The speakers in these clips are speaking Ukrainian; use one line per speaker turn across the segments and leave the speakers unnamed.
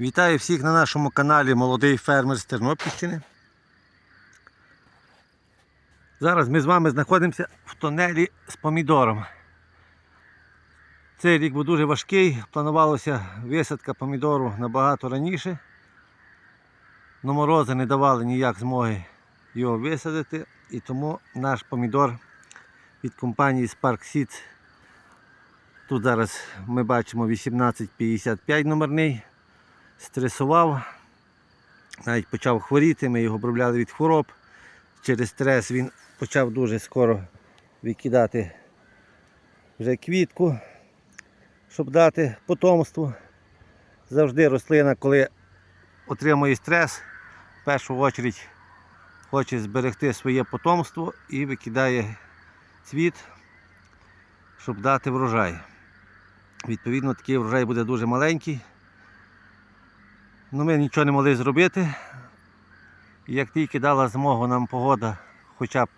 Вітаю всіх на нашому каналі Молодий фермер з Тернопільщини. Зараз ми з вами знаходимося в тунелі з помідором. Цей рік був дуже важкий, планувалося висадка помідору набагато раніше. Но морози не давали ніяк змоги його висадити, і тому наш помідор від компанії Spark Seeds. Тут зараз ми бачимо 1855 номерний стресував, навіть почав хворіти, ми його обробляли від хвороб. Через стрес він почав дуже скоро викидати вже квітку, щоб дати потомство. Завжди рослина, коли отримує стрес, в першу чергу хоче зберегти своє потомство і викидає цвіт, щоб дати врожай. Відповідно, такий врожай буде дуже маленький. Ну, ми нічого не могли зробити. Як тільки дала змогу нам погода, хоча б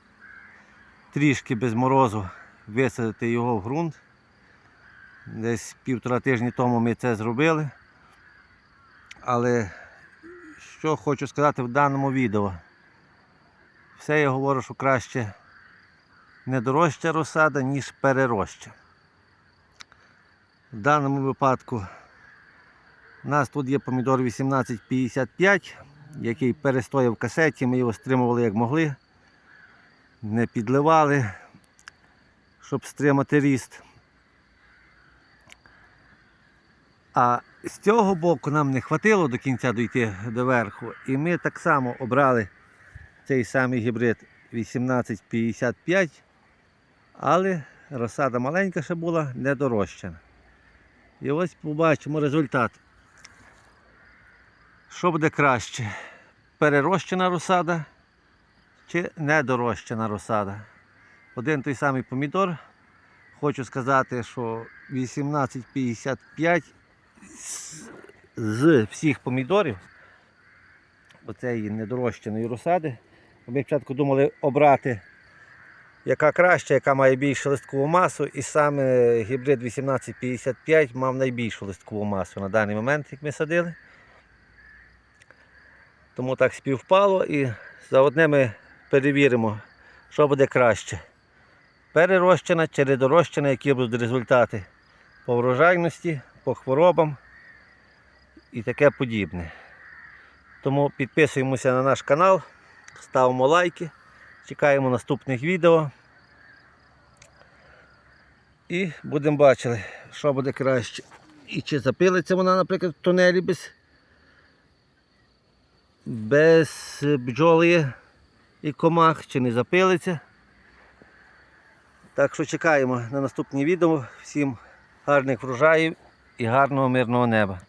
трішки без морозу висадити його в ґрунт. Десь півтора тижні тому ми це зробили. Але що хочу сказати в даному відео. Все я говорю, що краще не дорожча розсада, ніж перероща. В даному випадку у нас тут є помідор 1855, який перестояв в касеті, ми його стримували як могли, не підливали, щоб стримати ріст. А з цього боку нам не хватило до кінця дійти до верху, і ми так само обрали цей самий гібрид 1855, але розсада маленька ще була, не дорощена. І ось побачимо результат. Що буде краще? Перерощена розсада чи недорощена розсада? Один той самий помідор. Хочу сказати, що 1855 з- всіх помідорів, оцеї недорощеної розсади, ми спочатку думали обрати, яка краща, яка має більшу листкову масу, і саме гібрид 1855 мав найбільшу листкову масу на даний момент, як ми садили. Тому так співпало і заодне ми перевіримо, що буде краще. Перерощена чи недорощена, які будуть результати по врожайності, по хворобам і таке подібне. Тому підписуємося на наш канал, ставимо лайки, чекаємо наступних відео. І будемо бачити, що буде краще. І чи запилиться вона, наприклад, в тунелі без без бджоли і комах, чи не запилиться. Так що чекаємо на наступні відео. Всім гарних врожаїв і гарного мирного неба.